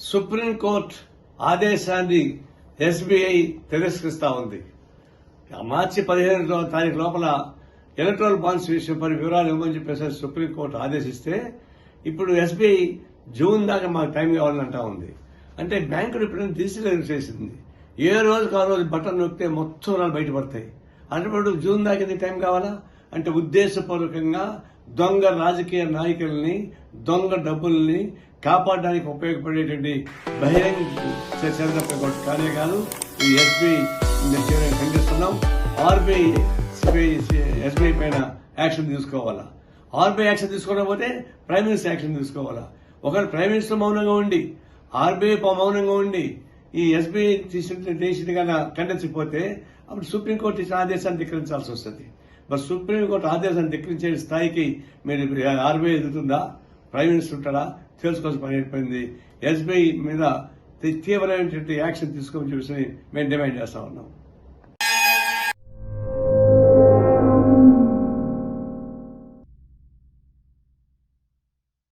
Supreme court ఆదేశాన్ని SBI తిరస్కరిస్తా ఉంది. మార్చి పదిహేను తారీఖు లోపల ఎలక్ట్రల్ బాండ్స్ విషయంపై వివరాలు ఇవ్వమని చెప్పేసి సుప్రీంకోర్టు ఆదేశిస్తే ఇప్పుడు ఎస్బీఐ జూన్ దాకా మాకు టైం కావాలని అంటా ఉంది. అంటే బ్యాంకు ఇప్పుడు డిజిటల్ చేసింది. ఏ రోజుకు ఆ రోజు బటన్ నొక్కితే మొత్తం వివరాలు బయటపడతాయి. అటువంటి జూన్ దాకా ఎంత టైం కావాలా? అంటే ఉద్దేశపూర్వకంగా దొంగ రాజకీయ నాయకుల్ని దొంగ డబ్బుల్ని కాపాడడానికి ఉపయోగపడేటువంటి బహిరంగ చర్చ కానే కాదు ఈ ఎస్బీఐ ఖండిస్తున్నాం ఆర్బీఐ ఎస్బీఐ పైన యాక్షన్ తీసుకోవాలా? ఆర్బీఐ యాక్షన్ తీసుకోకపోతే ప్రైమ్ మినిస్టర్ యాక్షన్ తీసుకోవాలా? ఒకవేళ ప్రైమ్ మినిస్టర్ మౌనంగా ఉండి ఆర్బీఐ మౌనంగా ఉండి ఈ ఎస్బీఐ తీసిన కన్నా ఖండించకపోతే అప్పుడు సుప్రీంకోర్టు ఇచ్చిన ఆదేశాన్ని ధిక్కరించాల్సి వస్తుంది. మరి సుప్రీంకోర్టు ఆదేశాన్ని ధిక్కరించే స్థాయికి మీరు ఆర్బీఐ ఎదుగుతుందా? ప్రైమ్ మినిస్టర్ ఉంటాడా? తెలుసుకోవాల్సిన పని అయిపోయింది. ఎస్బీఐ మీద తీవ్రమైనటువంటి యాక్షన్ తీసుకోమని చెప్పేసి మేము డిమాండ్ చేస్తా ఉన్నాం.